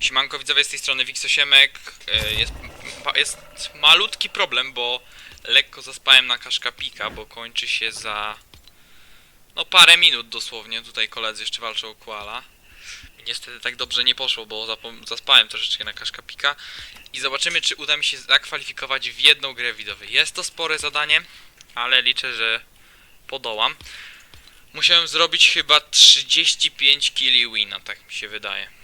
Siemanko widzowie z tej strony Wixosiemek. E, Jest, jest malutki problem, bo lekko zaspałem na kaszkapika, bo kończy się za no parę minut dosłownie. Tutaj koledzy jeszcze walczą o koala. Niestety tak dobrze nie poszło, bo zaspałem troszeczkę na kaszkapika. I zobaczymy, czy uda mi się zakwalifikować w jedną grę widzowie. Jest to spore zadanie, ale liczę, że podołam. Musiałem zrobić chyba 35 killi wina, tak mi się wydaje.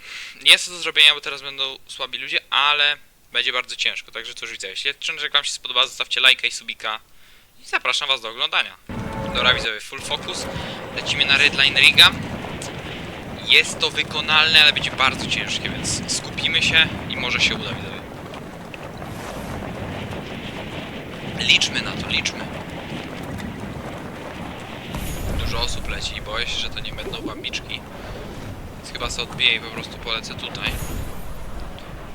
Jest to do zrobienia, bo teraz będą słabi ludzie, ale będzie bardzo ciężko, także cóż widzę. Jeśli odcinek wam się spodoba, zostawcie lajka i subika i zapraszam was do oglądania. Dobra widzowie, full focus. Lecimy na Redline Riga. Jest to wykonalne, ale będzie bardzo ciężkie, więc skupimy się i może się uda widzowie. Liczmy na to, liczmy. Dużo osób leci i boję się, że to nie będą bambiczki. Chyba sobie odbiję i po prostu polecę tutaj.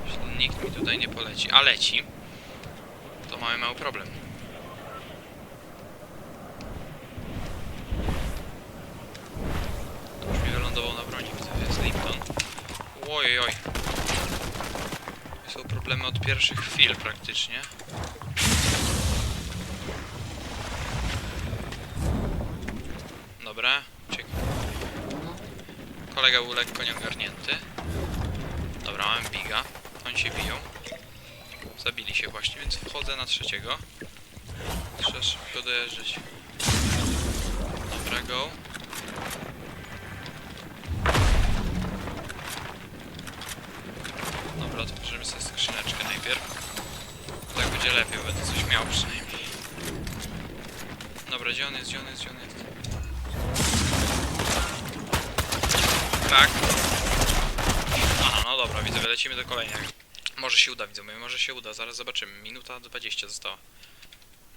Jeśli nikt mi tutaj nie poleci, a leci, to mamy mały problem. To już mi wylądował na broni, widzę, jest Lipton. Ojej, oj. Są problemy od pierwszych chwil praktycznie. Dobra. Kolega był lekko nieogarnięty. Dobra, mamy biga. Oni się biją. Zabili się właśnie, więc wchodzę na trzeciego. Trzeba szybko dojeżdżać. Dobra, go. Dobra, to bierzemy sobie skrzyneczkę najpierw. Tak będzie lepiej, będę coś miał przynajmniej. Dobra, gdzie on jest, gdzie on jest, gdzie on jest? Tak. Aha, no dobra, widzowie, lecimy do kolejnego. Może się uda, widzowie, może się uda, zaraz zobaczymy. Minuta 20 została.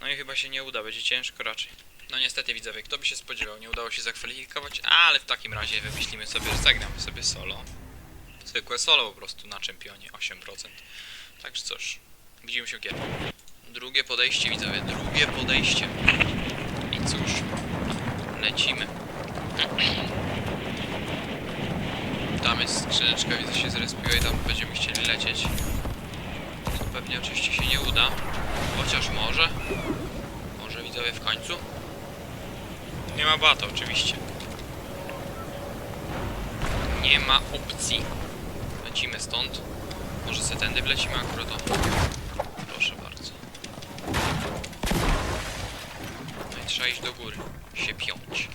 No i chyba się nie uda, będzie ciężko raczej. No niestety, widzowie, kto by się spodziewał, nie udało się zakwalifikować, ale w takim razie wymyślimy sobie, że zagramy sobie solo. Zwykłe solo po prostu na czempionie, 8%. Także cóż, widzimy się kiedy. Drugie podejście, widzowie, drugie podejście. I cóż, lecimy. Tam jest skrzyneczka, widzę się zrespiła tam będziemy chcieli lecieć. To pewnie oczywiście się nie uda. Chociaż może. Może widzowie w końcu. Nie ma bata oczywiście. Nie ma opcji. Lecimy stąd. Może se tędy wlecimy akurat o. Proszę bardzo. No i trzeba iść do góry. Się piąć.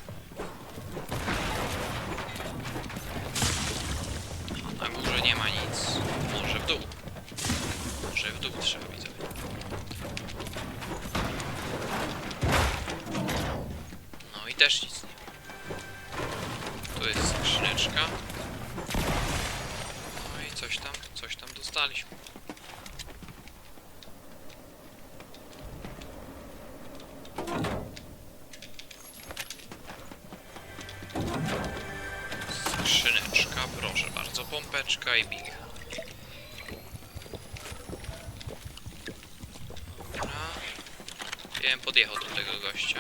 Nie ma nic. Może w dół. Może w dół trzeba widzę. No i też nic nie ma. Tu jest skrzyneczka. No i coś tam, coś tam dostaliśmy. Proszę bardzo, pompeczka i big. Dobra. Bym podjechał do tego gościa.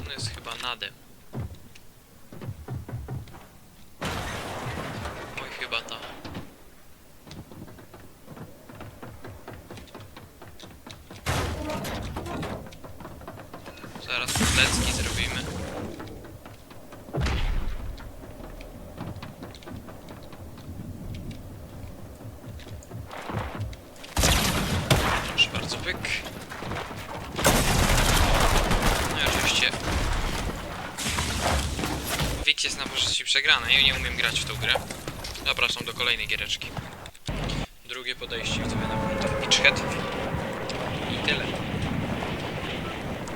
On jest chyba nadem. Oj, chyba ta. Zaraz plecki zrobimy. Proszę bardzo, pyk. No i oczywiście Wix jest na pozycji przegranej, ja nie umiem grać w tą grę. Zapraszam do kolejnej giereczki. Drugie podejście widzowie na Beachhead. I tyle.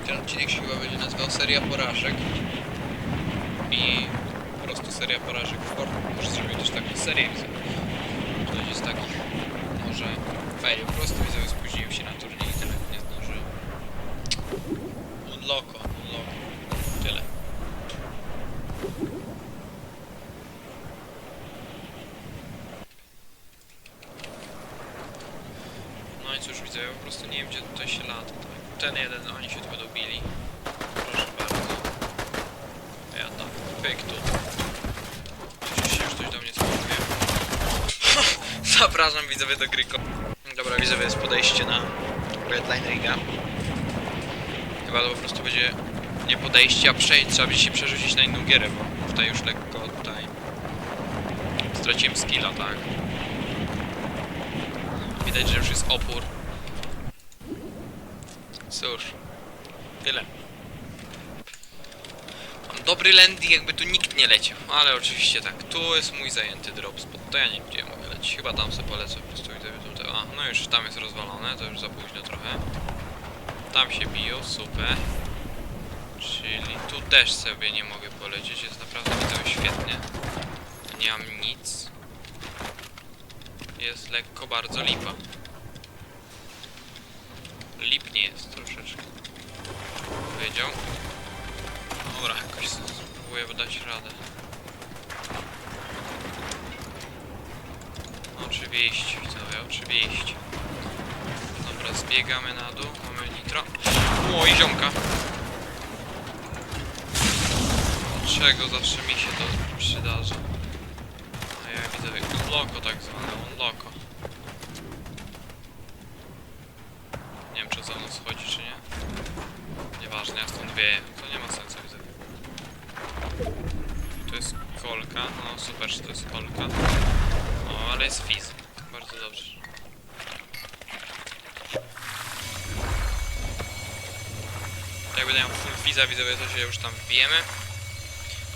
Ten odcinek się chyba będzie nazywał seria porażek. I po prostu seria porażek w Fortnite. Może zrobię też taką serię będzie z takich może faili. Po prostu widzowie spóźniłem się na turniej i tyle. Nie zdążyłem. Unlocko, unlocko. Tyle. No i cóż widzę, ja po prostu nie wiem gdzie tutaj się lata. Ten jeden, oni się tu będą bili. Proszę bardzo. Ja tam. pyk. Oczywiście już ktoś do mnie spróbuje. Zapraszam widzowie do gry. Dobra, widzowie, jest podejście na Redline Riga. Chyba to po prostu będzie nie podejście, a przejść. Trzeba będzie się przerzucić na inną gierę, bo tutaj już lekko tutaj straciłem skilla, tak. Widać, że już jest opór. Cóż, tyle. Mam dobry landing, jakby tu nikt nie leciał, ale oczywiście tak, tu jest mój zajęty drop spot, to ja nie wiem, chyba tam sobie polecę po prostu i sobie tutaj, a, no już tam jest rozwalone, to już za późno trochę. Tam się biją, super. Czyli tu też sobie nie mogę polecieć, jest naprawdę widzę świetnie. Nie mam nic. Jest lekko bardzo lipa. Lipnie jest troszeczkę. Wiedział? Dobra, jakoś spróbuję dać radę. Oczywiście, widzowie, oczywiście. Dobra, zbiegamy na dół, mamy nitro. O, i ziomka. Czego zawsze mi się to przydarza? A ja widzowie, unloko tak zwane, unloko. Nie wiem, czy za mną schodzi, czy nie. Nieważne, ja stąd wieję. To nie ma sensu, widzę. Tu jest kolka. No super, że to jest kolka. O, ale jest fizz. Dobrze. Jak będę full fizza, widzowie, to się już tam wbijemy.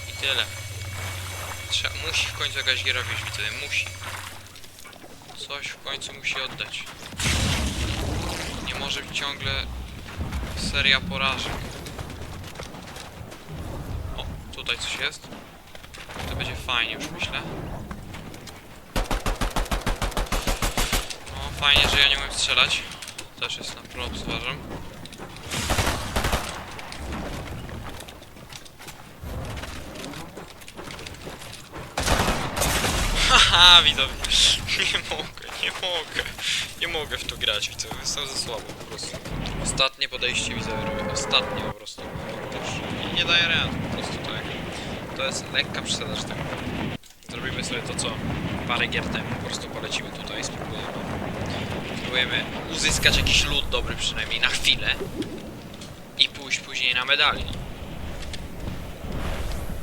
I tyle. Trzeba, musi w końcu jakaś giera wyjść, widzowie, musi. Coś w końcu musi oddać. Nie może być ciągle seria porażek. O, tutaj coś jest. To będzie fajnie już myślę. O, fajnie, że ja nie umiem strzelać. Też jest na prop, uważam. Haha, widzowie. Nie mogę, nie mogę. Nie mogę w to grać, widzowie. Jestem za słabo po prostu. Ostatnie podejście widzowie robię. Ostatnie po prostu. Nie, daje rady po prostu tak. To jest lekka przesada, że tak. Zrobimy sobie to co parę gier temu. Po prostu polecimy tutaj, spróbujemy. Spróbujemy uzyskać jakiś lód dobry przynajmniej na chwilę. I pójść później na medali.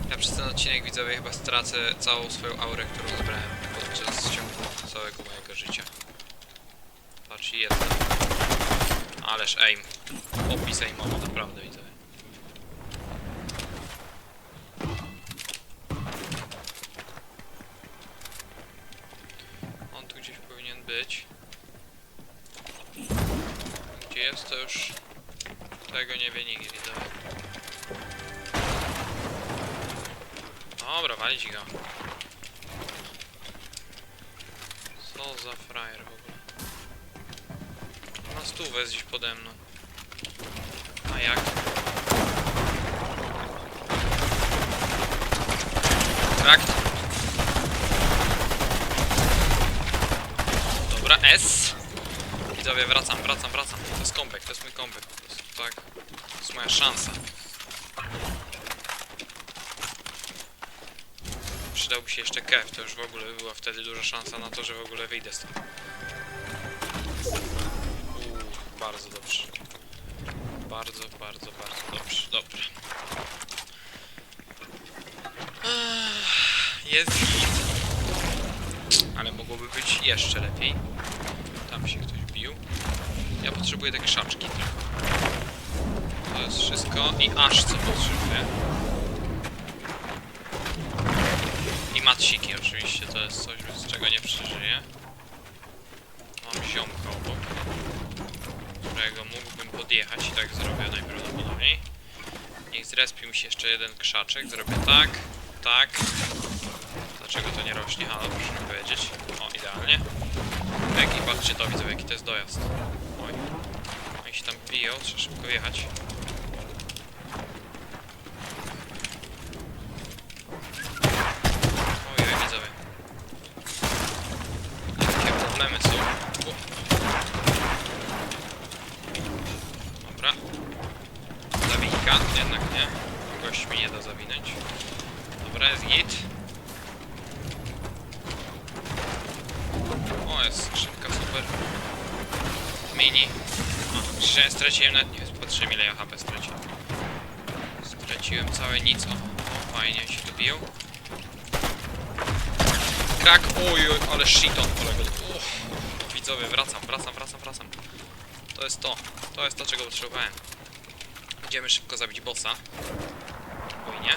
Ja przez ten odcinek widzowie chyba stracę całą swoją aurę, którą zebrałem podczas ciągu całego mojego życia. Patrz, jest. Ależ aim. Opis aimowy, naprawdę widzowie. On tu gdzieś powinien być. Jest, to już tego nie wie widzowie. Dobra, walić go. Co za frajer w ogóle. Na stówę jest gdzieś pode mną. A jak? Trakt. Dobra, S. Widzowie, wracam, wracam, wracam. To jest comeback, to jest mój comeback po prostu, tak? To jest moja szansa. przydałby się jeszcze kew, to już w ogóle by była wtedy duża szansa na to, że w ogóle wyjdę stąd. Uuu, bardzo dobrze. Bardzo, bardzo, bardzo dobrze. Dobra. Jest. Ale mogłoby być jeszcze lepiej. Tam się ktoś bił. Ja potrzebuję te krzaczki tylko. To jest wszystko. I aż co potrzebuję. I matsiki oczywiście, to jest coś, bez czego nie przeżyję. Mam ziomka obok, którego mógłbym podjechać i tak zrobię najprawdopodobniej. Niech zrespił mi się jeszcze jeden krzaczek, zrobię tak, tak. Dlaczego to nie rośnie? Halo, proszę mi powiedzieć. O, idealnie. Tak i patrzcie to, widzę jaki to jest dojazd. Tam biją, trzeba szybko jechać. Ojej, widzowie. Jakie problemy są. O. Dobra. Zawinka, jednak nie. Gość mi nie da zawinąć. jest git. O, jest skrzynka super. Mini. Jeszcze straciłem nawet nie patrzyłem ile ja HP straciłem. Straciłem całe nic. O, o fajnie się tu bił. Krak, oj, oj, ale shiton poległ. Uff, widzowie, wracam, wracam, wracam, wracam. To jest to. To jest to, czego potrzebowałem. Idziemy szybko zabić bossa. Oj, nie.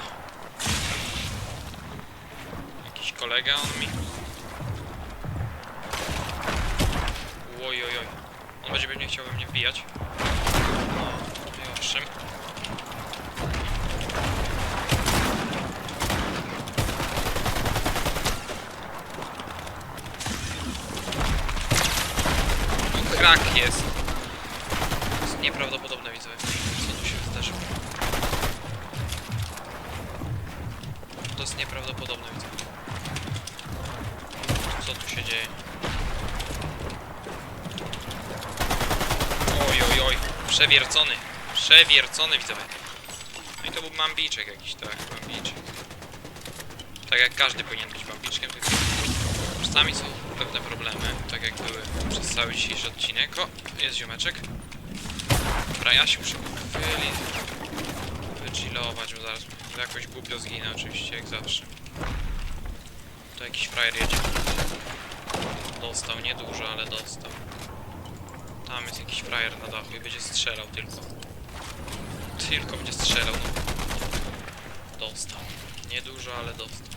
Jakiś kolega on mi. Oj, oj, oj. On będzie pewnie chciał we mnie wbijać. No i owszem. Krak jest. To jest nieprawdopodobne, widzowie. Co tu się zdarzyło? To jest nieprawdopodobne, widzowie. Co tu się dzieje? Oj, oj, oj. Przewiercony. Przewiercony, widzowie. No i to był mambiczek jakiś, tak, mambiczek. Tak jak każdy powinien być mambiczkiem, tylko czasami są pewne problemy, tak jak były przez cały dzisiejszy odcinek. O, jest ziomeczek. Dobra, ja się muszę wychylić. Wychillować, bo zaraz jakoś głupio zginę oczywiście, jak zawsze. To jakiś frajer jedzie. Dostał, niedużo, ale dostał. Tam jest jakiś frajer na dachu i będzie strzelał tylko. Tylko będzie strzelał. Dostał. Niedużo, ale dostał.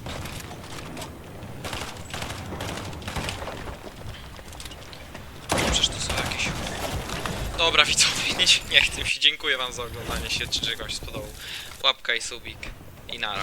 No przecież to są jakieś... Dobra widzowie, nie, chcę się. Dziękuję wam za oglądanie się. Czy czegoś się spodobał. Łapka i subik. I nara.